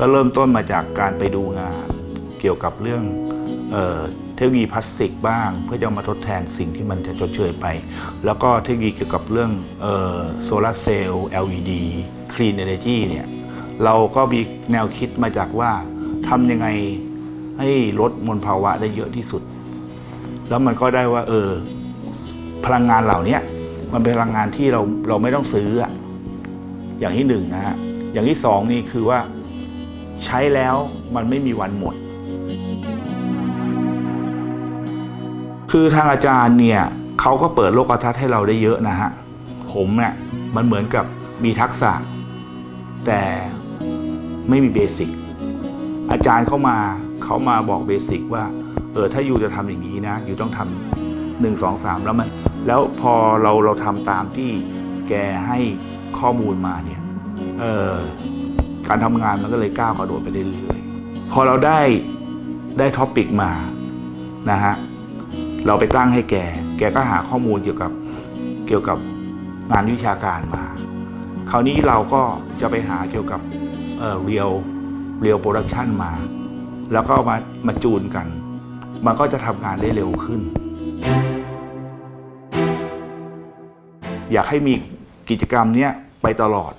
ก็เริ่มต้นมาจากการไปดูงานเกี่ยวกับเรื่องเทคโนโลยีพลาสติกบ้าง เพื่อจะมาทดแทนสิ่งที่มันจะจดเชยไป แล้วก็เทคโนโลยีเกี่ยวกับเรื่องโซลาร์เซลล์ LED Clean Energy เนี่ยเราก็มีแนวคิดมาจากว่าทำยังไงให้ลดมลภาวะได้เยอะที่สุด แล้วมันก็ได้ว่า เออ พลังงานเหล่านี้มันเป็นพลังงานที่เราเราไม่ต้องซื้ออะอย่างที่หนึ่งนะฮะอย่างที่สองนี่คือว่า ใช้แล้วมันไม่มีวันหมด คือทางอาจารย์เนี่ยเขาก็เปิดโลกทัศน์ให้เราได้เยอะนะฮะ ผมเนี่ยมันเหมือนกับมีทักษะ แต่ไม่มีเบสิกอาจารย์เข้ามาเขามาบอกเบสิกว่า เออถ้าอยู่จะทำอย่างนี้นะ อยู่ต้องทำหนึ่งสองสามแล้วมันแล้วพอเราเราทำตามที่แกให้ข้อมูลมาเนี่ยเออ การทำงานมันก็เลยก้าวกระโดดไปเรื่อยๆพอเราได้ได้ท็อปิกมานะฮะเราไปตั้งให้แก แกก็หาข้อมูลเกี่ยวกับเกี่ยวกับงานวิชาการมา คราวนี้เราก็จะไปหาเกี่ยวกับเอ่อเรียลเรียลโปรดักชันมา แล้วก็ามามาจูนกัน มันก็จะทำงานได้เร็วขึ้น อยากให้มีกิจกรรมเนี้ยไปตลอด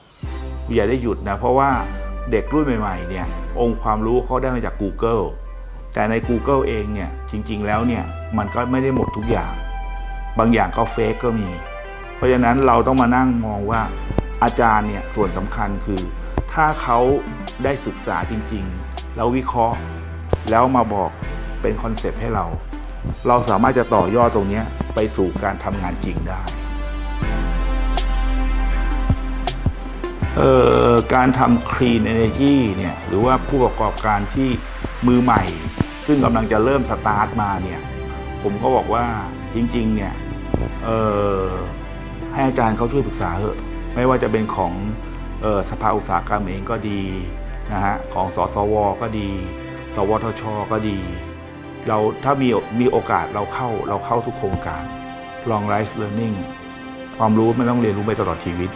อย่าได้หยุดนะ เพราะว่าเด็กรุ่นใหม่ๆเนี่ยองค์ความรู้เขาได้มาจาก Google แต่ใน Google เองเนี่ยจริง ๆ แล้วเนี่ยมันก็ไม่ได้หมดทุกอย่าง บางอย่างก็เฟกก็มี เพราะฉะนั้นเราต้องมานั่งมองว่าอาจารย์เนี่ยส่วนสำคัญคือ ถ้าเขาได้ศึกษาจริง ๆ แล้ววิเคราะห์ แล้วมาบอกเป็นคอนเซปต์ให้เรา เราสามารถจะต่อยอดตรงนี้ไปสู่การทำงานจริงได้ การทำ Clean Energy เนี่ยหรือว่าผู้ประกอบการที่มือใหม่ ซึ่งกำลังจะเริ่มสตาร์ทมาเนี่ยผมก็บอกว่าจริงๆเนี่ยออให้อาจารย์เขาช่วยปรึกษาเถอะไม่ว่าจะเป็นของออสภาอุตสาหกรรมเองก็ดีนะฮะของสสว ก็ดี สวทช ก็ดี เราถ้ามีมีโอกาสเราเข้าเราเข้าทุกโครงการ Long Life Learning ความรู้มันต้องเรียนรู้ไปตลอดชีวิต